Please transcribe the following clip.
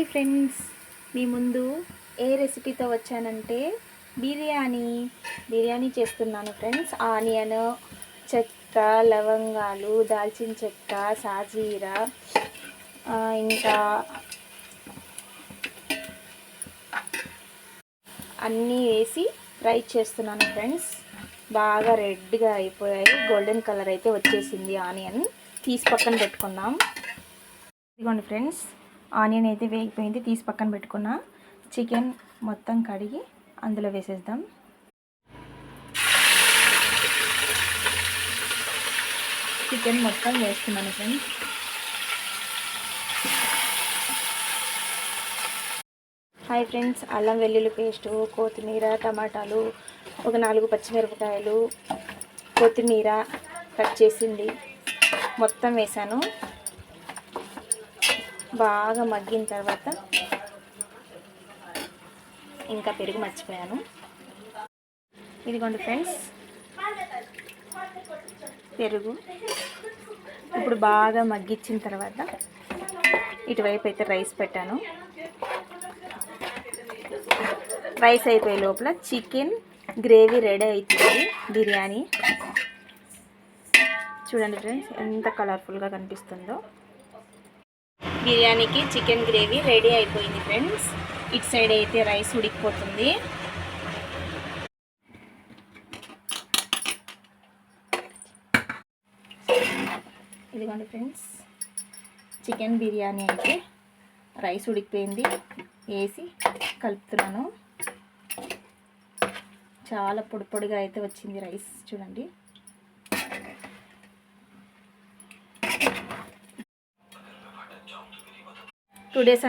Hi friends మీ ముందు ఏ రెసిపీతో వచ్చానంటే బిర్యానీ బిర్యానీ చేస్తున్నాను ఫ్రెండ్స్ ఆనియన్ చెక్క లవంగాలు దాల్చిన చెక్క సాజీరా ఇంకా అన్నీ వేసి ఫ్రై చేస్తున్నాను ఫ్రెండ్స్ బాగా రెడ్గా అయిపోయాయి. గోల్డెన్ కలర్ అయితే వచ్చేసింది ఆనియన్ తీసి పక్కన పెట్టుకుందాం. ఇదిగోండి ఫ్రెండ్స్ ఆనియన్ అయితే వేగిపోయింది. తీసి పక్కన పెట్టుకున్న. చికెన్ మొత్తం కడిగి అందులో వేసేద్దాం. చికెన్ మొత్తం వేస్తున్నాను ఫ్రెండ్స్. Hi friends. అల్లం వెల్లుల్లి పేస్టు కొత్తిమీర టమాటాలు ఒక నాలుగు పచ్చిమిరపకాయలు కొత్తిమీర కట్ చేసింది. మొత్తం వేసాను. బాగా మగ్గిన తర్వాత ఇంకా పెరుగు మర్చిపోయాను. ఇదిగోండి ఫ్రెండ్స్ పెరుగు. ఇప్పుడు బాగా మగ్గించిన తర్వాత ఇటువైపు అయితే రైస్ పెట్టాను. రైస్ అయిపోయే లోపల చికెన్ గ్రేవీ రెడీ అవుతుంది బిర్యానీ. చూడండి ఫ్రెండ్స్ ఎంత కలర్ఫుల్గా కనిపిస్తుందో. బిర్యానీకి చికెన్ గ్రేవీ రెడీ అయిపోయింది ఫ్రెండ్స్. ఇటు సైడ్ అయితే రైస్ ఉడికిపోతుంది. ఇదిగోండి ఫ్రెండ్స్ చికెన్ బిర్యానీ అయితే రైస్ ఉడికిపోయింది. వేసి కలుపుతున్నాను. చాలా పొడి పొడిగా అయితే వచ్చింది రైస్. చూడండి. Two days